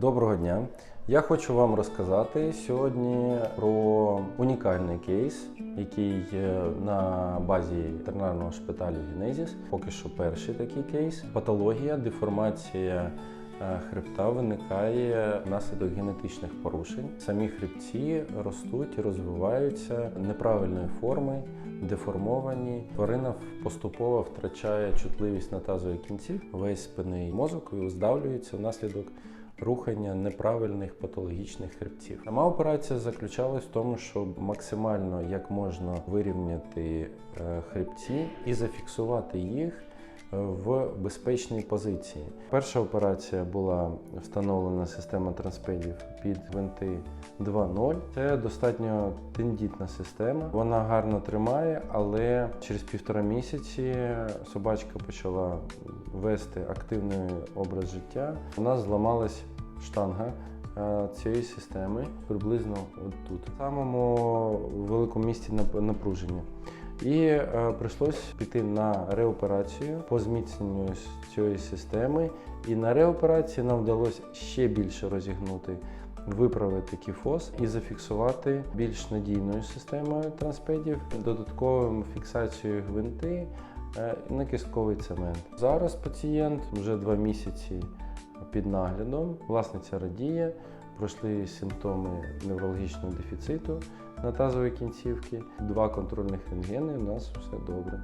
Доброго дня! Я хочу вам розказати сьогодні про унікальний кейс, який на базі ветеринарного шпиталю Генезіс. Поки що перший такий кейс. Патологія, деформація е, хребта виникає внаслідок генетичних порушень. Самі хребці ростуть розвиваються неправильної форми, деформовані. Тварина поступово втрачає чутливість на тазові кінці, весь спинний мозок здавлюється внаслідок рухання неправильних патологічних хребців. Сама операція заключалась в тому, щоб максимально як можна вирівняти е, хребці і зафіксувати їх в безпечній позиції. Перша операція була встановлена система транспедів під винти 2.0. Це достатньо тендітна система. Вона гарно тримає, але через півтора місяці собачка почала вести активний образ життя. У нас зламалась штанга е, цієї системи приблизно от тут, в самому великому місці нап- напруження. І е, прийшлось піти на реоперацію по зміцненню цієї системи. І на реоперації нам вдалося ще більше розігнути, виправити кіфоз і зафіксувати більш надійною системою транспедів, додатковою фіксацією гвинти е, на кістковий цемент. Зараз пацієнт вже два місяці під наглядом. Власниця радіє, пройшли симптоми неврологічного дефіциту на тазовій кінцівці, два контрольних рентгени, у нас все добре.